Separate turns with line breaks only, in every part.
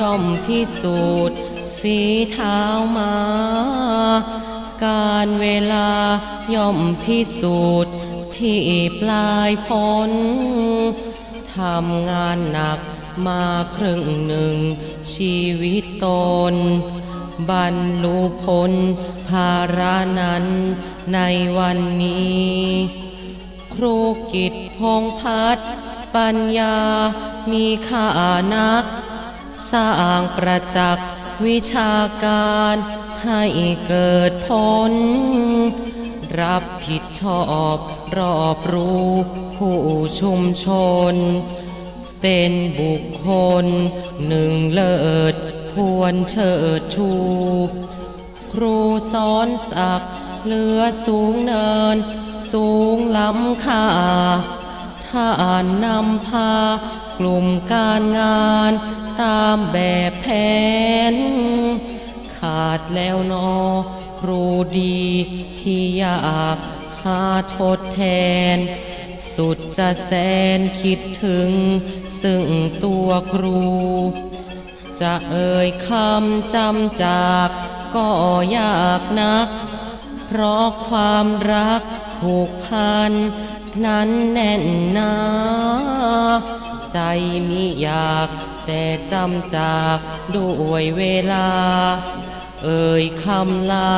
ย่อมพิสูจน์ฝีเท้ามา การเวลาย่อมพิสูจน์ที่ปลายพ้นทำงานหนักมาครึ่งหนึ่ง ชีวิตตน บรรลุผลภาระนั้นในวันนี้ ครูกิจพงพัฒปัญญามีค่านัก สร้างประจักษ์วิชาการให้เกิดผล รับผิดชอบรอบรู้ผู้ชุมชน เป็นบุคคลหนึ่งเลิศควรเชิดชู ครูสอนศักดิ์เหลือสูงเนิน สูงล้ำค่าท่านนำพากลุ่มการงาน ตามแบบแผน ขาดแล้วนอ ครูดีที่อยากหาทดแทน สุดจะแสนคิดถึง ซึ่งตัวครู จะเอ่ยคำจำจากก็ยากนัก เพราะความรักผูกพันนั้นแน่นหนาใจมิอยาก แต่จำจากด้วยเวลา เอ่ยคำลา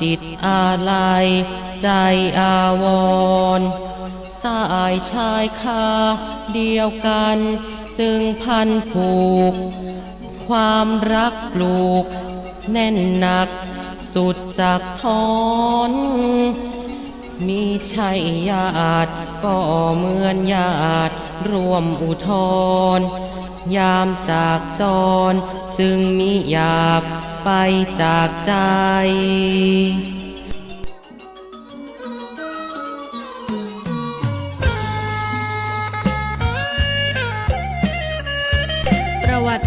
จิตอาลัย ใจอาวรณ์ตายชายคาเดียวกัน จึงพันผูก ความรักปลูก แน่นหนัก สุดจากทอนมีชัยญาติก็เหมือนญาติรวมอุทธร ยามจากจร จึงมิอยากไปจากใจ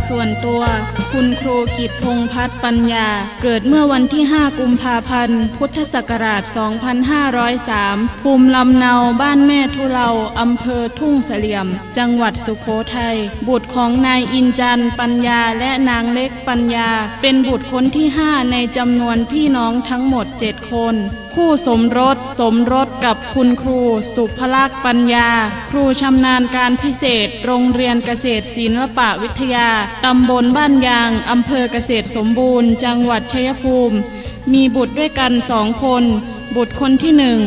ส่วนตัว คุณครูกิตพงพัฒน์ปัญญา เกิดเมื่อวันที่ 5 กุมภาพันธ์ พุทธศักราช 2503 ภูมิลำเนาบ้านแม่ทุเลาอำเภอทุ่งเสลี่ยม จังหวัดสุโขทัย บุตรของนายอินจันปัญญาและนางเล็กปัญญา เป็นบุตรคนที่ 5 ในจำนวนพี่น้องทั้งหมด 7 คนคู่สมรสสมรสกับคุณครู สุภลักษณ์ปัญญา ครูชำนาญการพิเศษ โรงเรียนเกษตรศิลปะวิทยาตำบลบ้านยาง อำเภอเกษตรสมบูรณ์ จังหวัดชัยภูมิ มีบุตรด้วยกันสองคน บุตรคนที่หนึ่ง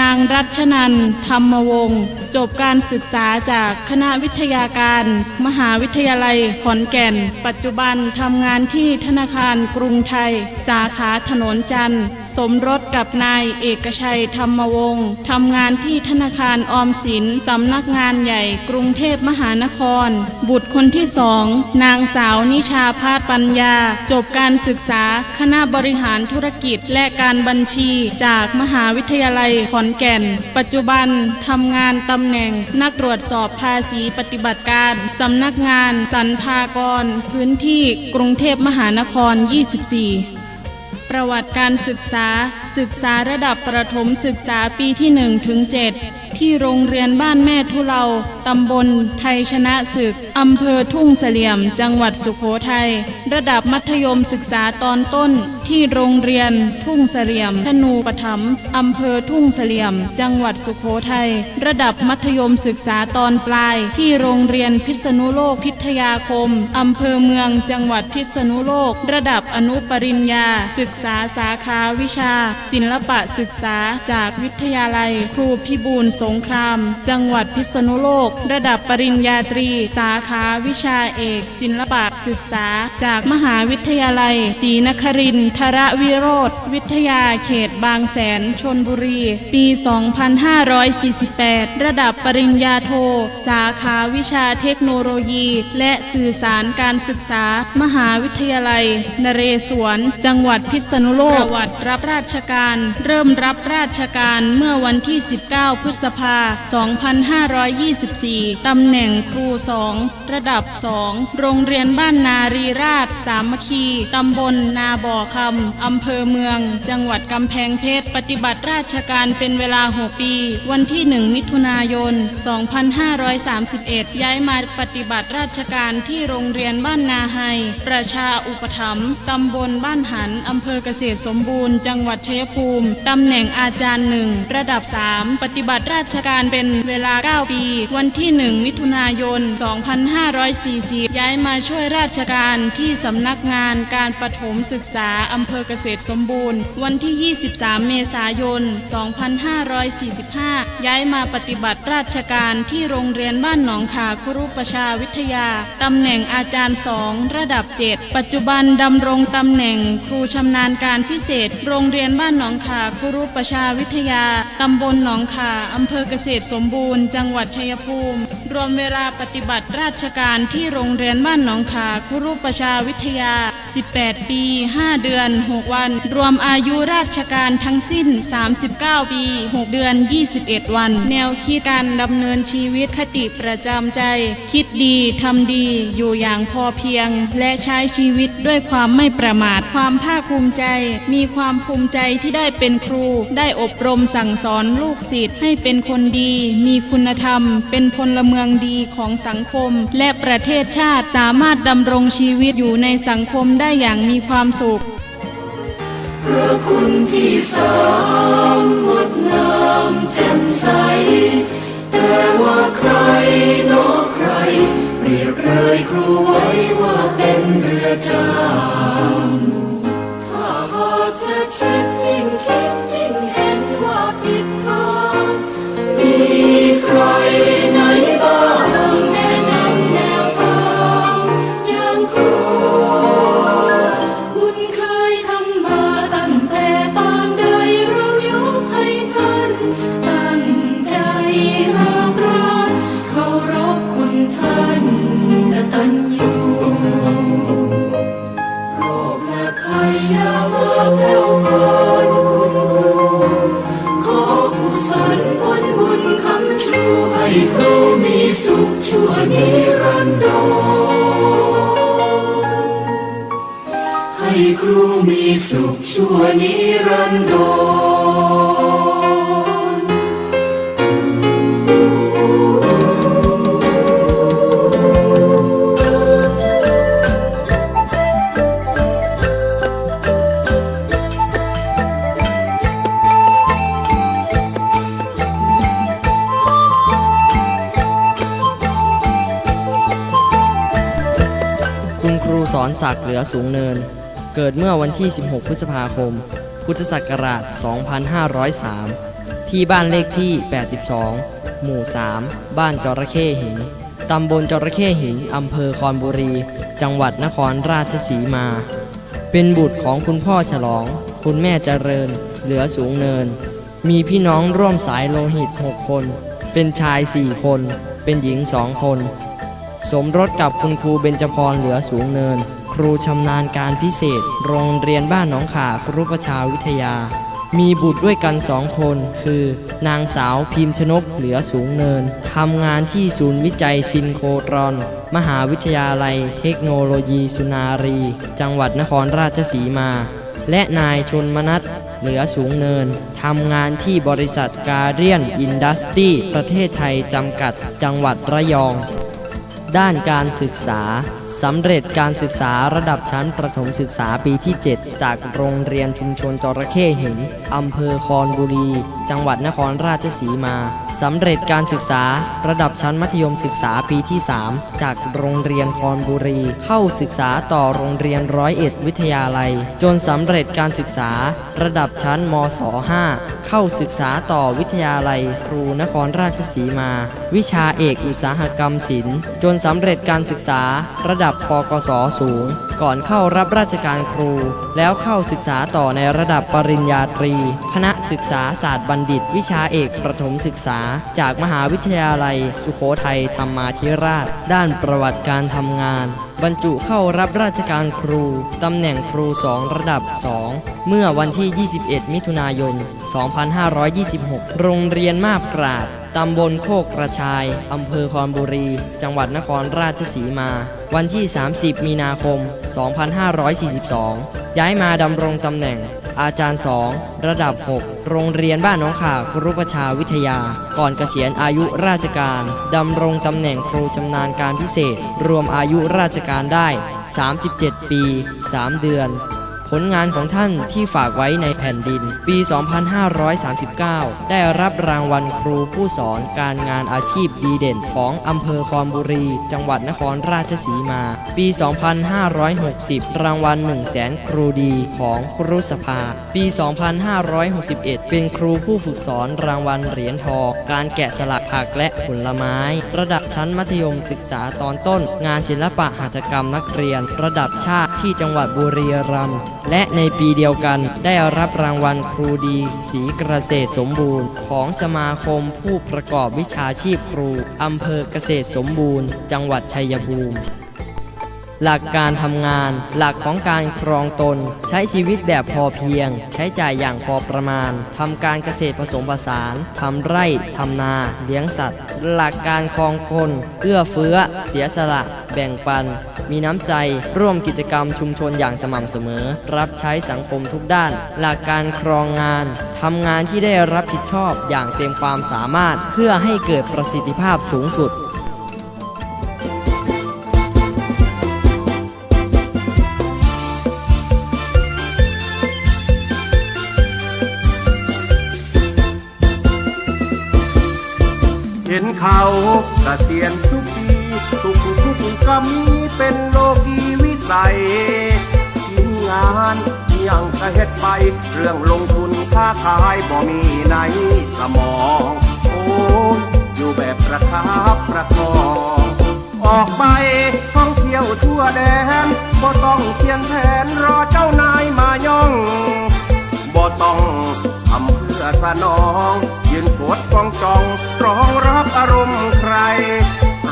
นางรัชนันธรรมวงศ์จบการศึกษาจากคณะวิทยาการ มหาวิทยาลัยขอนแก่น ปัจจุบันทำงานที่ธนาคารกรุงไทย สาขาถนนจันทร์ สมรสกับนายเอกชัยธรรมวงศ์ทำงานที่ธนาคารออมสินสำนักงานใหญ่กรุงเทพมหานคร บุตรคนที่สองนางสาวนิชาพาสปัญญา จบการศึกษา คณะบริหารธุรกิจและการบัญชีจากมหาวิทยาลัยขอนแก่น ปัจจุบันทำงานตำแหน่ง นักตรวจสอบภาษีปฏิบัติการสำนักงานสรรพากร พื้นที่กรุงเทพมหานคร 24ประวัติการศึกษา ศึกษาระดับประถมศึกษาปีที่1ถึง7ที่โรงเรียนบ้านแม่ทุเลา ตำบลไทยชนะศึก อำเภอทุ่งเสลี่ยม จังหวัดสุโขทัย ระดับมัธยมศึกษาตอนต้น ที่โรงเรียนทุ่งเสลี่ยม ธนูปถัมภ์อำเภอทุ่งเสลี่ยม จังหวัดสุโขทัย ระดับมัธยมศึกษาตอนปลาย ที่โรงเรียนพิษณุโลกพิทยาคม อำเภอเมืองจังหวัดพิษณุโลก ระดับอนุปริญญา ศึกษาสาขาวิชา ศิลปะศึกษาจากวิทยาลัย ครูพิบูลสงคราม จังหวัดพิษณุโลก ระดับปริญญาตรี สาขาวิชาเอก ศิลปะศึกษา จากมหาวิทยาลัยศรีนครินทรวิโรธวิทยาเขตบางแสนชนบุรี ปี 2548 ระดับปริญญาโท สาขาวิชาเทคโนโลยี และสื่อสารการศึกษา มหาวิทยาลัย นเรศวร จังหวัดพิษณุโลกประวัติรับราชการ เริ่มรับราชการเมื่อวันที่ 19 พฤษภา 2524 ตำแหน่งครูสองระดับ 2 โรงเรียนบ้านนารีราช สามัคคี ตำบลนาบ่อคำอำเภอเมือง จังหวัดกำแพงเพชร ปฏิบัติราชการเป็นเวลา 6 ปี วันที่ 1 มิถุนายน 2531 ย้ายมาปฏิบัติราชการที่โรงเรียนบ้านนาไฮ ประชาอุปถัมภ์ตำบลบ้านหัน อำเภอเกษตรสมบูรณ์ จังหวัดชัยภูมิ ตำแหน่งอาจารย์หนึ่ง ระดับ 3 ปฏิบัติราชการเป็นเวลา 9 ปี วันที่ 1 มิถุนายน 2540 ย้ายมาช่วยราชการที่สำนักงานการประถมศึกษาอำำเภอเกษตรสมบูรณ์ วันที่ 23 เมษายน 2545ย้ายมาปฏิบัติราชการที่โรงเรียนบ้านหนองขาคุรุประชาวิทยา ตำแหน่งอาจารย์สองระดับ 7 ปัจจุบันดำรงตำแหน่งครูชำนาญการพิเศษ โรงเรียนบ้านหนองขาคุรุประชาวิทยา ตำบลหนองขาอำเภอเกษตรสมบูรณ์ จังหวัดชัยภูมิ รวมเวลาปฏิบัติราชการที่โรงเรียนบ้านหนองขาคุรุประชาวิทยา 18 ปี 5 เดือน 6 วัน รวมอายุราชการทั้งสิ้น 39 ปี 6 เดือน 21วัน แนวคิดการดำเนินชีวิตคติประจำใจ คิดดีทำดีอยู่อย่างพอเพียง และใช้ชีวิตด้วยความไม่ประมาท ความภาคภูมิใจ มีความภูมิใจที่ได้เป็นครู ได้อบรมสั่งสอนลูกศิษย์ให้เป็นคนดี มีคุณธรรม เป็นพลเมืองดีของสังคม และประเทศชาติสามารถดำรงชีวิตอยู่ในสังคมได้อย่างมีความสุข
ระคุณที่สามงดงามแจ่มใส แต่ว่าใครเนอใคร เปรียบเลยครูไว้ว่าเป็นเรือจางถ้าหากจะคิด คุณครูส
อนศักดิ์เหลือสูงเนิน เกิดเมื่อวันที่ 16 พฤษภาคม พุทธศักราช 2503 ที่บ้านเลขที่ 82 หมู่ 3 บ้านจระเข้หิน ตำบลจระเข้หิน อำเภอคอนบุรี จังหวัดนครราชสีมา เป็นบุตรของคุณพ่อฉลอง คุณแม่เจริญ เหลือสูงเนิน มีพี่น้องร่วมสายโลหิต 6 คน เป็นชาย 4 คน เป็นหญิง 2 คน สมรสกับคุณครูเบญจพรเหลือสูงเนิน ครูชำนาญการพิเศษ โรงเรียนบ้านหนองขาครุประชาวิทยา มีบุตรด้วยกันสองคน คือ นางสาวพิมพ์ชนกเหลือสูงเนินทำงานที่ศูนย์วิจัยซินโครอน มหาวิทยาลัย เทคโนโลยีสุนารี จังหวัดนครราชสีมา และนายชนมนัทเหลือสูงเนิน ทำงานที่บริษัทการเรียนอินดัสตี้ประเทศไทยจำกัด จังหวัดระยอง ด้านการศึกษาสำเร็จการศึกษาระดับชั้นประถมศึกษาปีที่ 7 จากโรงเรียนชุมชนจระเข้หินอำเภอคอนบุรี จังหวัดนครราชสีมาสำเร็จการศึกษาระดับชั้นมัธยมศึกษาปีที่ 3 จากโรงเรียนคอนบุรี เข้าศึกษาต่อโรงเรียนร้อยเอ็ดวิทยาลัย จนสำเร็จการศึกษาระดับชั้นมศ5เข้าศึกษาต่อวิทยาลัย ครูนครราชสีมา วิชาเอกอุตสาหกรรมศิลป์ จนสำเร็จการศึกษาระดับปกศสูง ก่อนเข้ารับราชการครู แล้วเข้าศึกษาต่อในระดับปริญญาตรี คณะศึกษาศาสตร์บัณฑิต วิชาเอกประถมศึกษา จากมหาวิทยาลัย สุโขทัยธรรมาธิราช ด้านประวัติการทำงาน บรรจุเข้ารับราชการครู ตำแหน่งครู2ระดับ 2 เมื่อวันที่ 21 มิถุนายน 2526 โรงเรียนมาบกราดตตำบลโคกกระชาย อำเภอคอนบุรี จังหวัดนครราชสีมา วันที่ 30 มีนาคม 2542 ย้ายมาดำรงตำแหน่ง อาจารย์ 2 ระดับ 6 โรงเรียนบ้านหน้องข่าครุประชาวิทยา ก่อนเกษียณอายุราชการ ดำรงตำแหน่งครูชำนาญการพิเศษ รวมอายุราชการได้ 37 ปี 3 เดือน ผลงานของท่านที่ฝากไว้ในแผ่นดิน ปี 2539 ได้รับรางวัลครูผู้สอนการงานอาชีพดีเด่นของอำเภอคอนบุรี จังหวัดนครราชสีมา ปี 2560 รางวัล 1 0 0 0 0แสนครูดีของครุสภา ปี 2561 เป็นครูผู้ฝึกสอนรางวัลเหรียญทองการแกะสลักผักและผลไม้ ระดับชั้นมัธยมศึกษาตอนต้น งานศิลปะหัตถกรรมนักเรียน ระดับชาติที่จังหวัดบุรีรัมย์ และในปีเดียวกันได้รับรางวัลครูดีสีเกษตรสมบูรณ์ ของสมาคมผู้ประกอบวิชาชีพครูอำเภอเกษตรสมบูรณ์ จังหวัดชัยภูมิ หลักการทำงาน หลักของการครองตน ใช้ชีวิตแบบพอเพียง ใช้จ่ายอย่างพอประมาณทำการเกษตรผสมผสานทำไร่ทำนา เลี้ยงสัตว์ หลักการครองคน เอื้อเฟื้อ เสียสละ แบ่งปัน มีน้ำใจ ร่วมกิจกรรมชุมชนอย่างสม่ำเสมอ รับใช้สังคมทุกด้าน หลักการครองงานทำงานที่ได้รับผิดชอบอย่างเต็มความสามารถ เพื่อให้เกิดประสิทธิภาพสูงสุด
ห็นเขากระเสียนทุกปีทุกทุกกำมีเป็นโลกีวิสัยทีมงานยังกระเฮ็ดไป เรื่องลงทุนค้าขายบ่มีในสมอง โอ้ยอยู่แบบประคับประคอง ออกไปท่องเที่ยวทั่วแดนบ่ต้องเขียนแผนรอเจ้านายมาย่องบ่ต้องทำเพื่อสนอง ดกองจองรองรับอารมณ์ใคร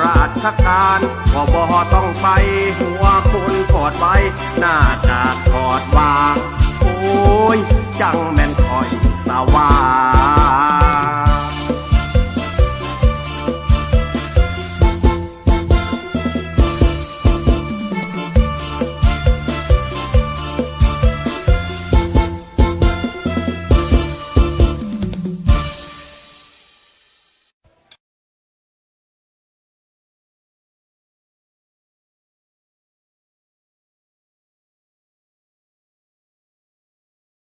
ราชการก็บ่ต้องไป หัวคุณกอดไว้ หน้ากากกอดวาง โอ้ย จังแม่นคอยสว่าง